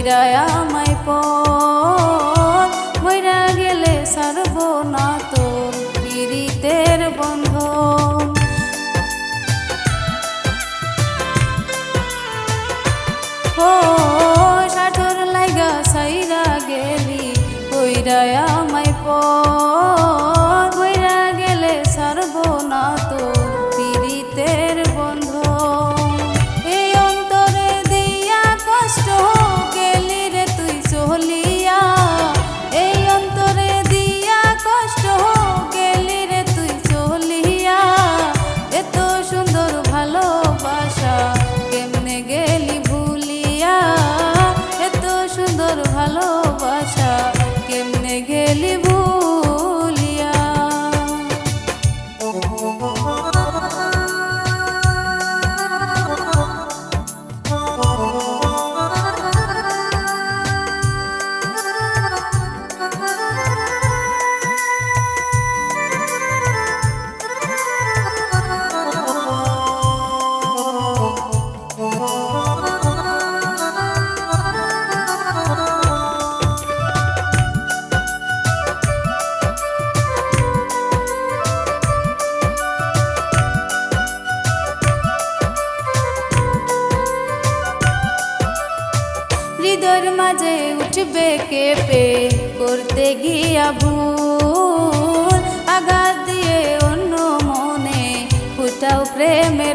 গেলি আমায় পর মইরা গেলে সারব না তোর পীড়িতের বন্ধন। ও সাঠর লাইগা সাইরা গেলি কইরা আমায় পর কইরা গেলে সারব না তোর calor. হৃদয়ের মাঝে উঠবে কেঁপে করতে গিয়া ভুল। আঘাত দিয়ে অন্য মনে ফুটাও প্রেমের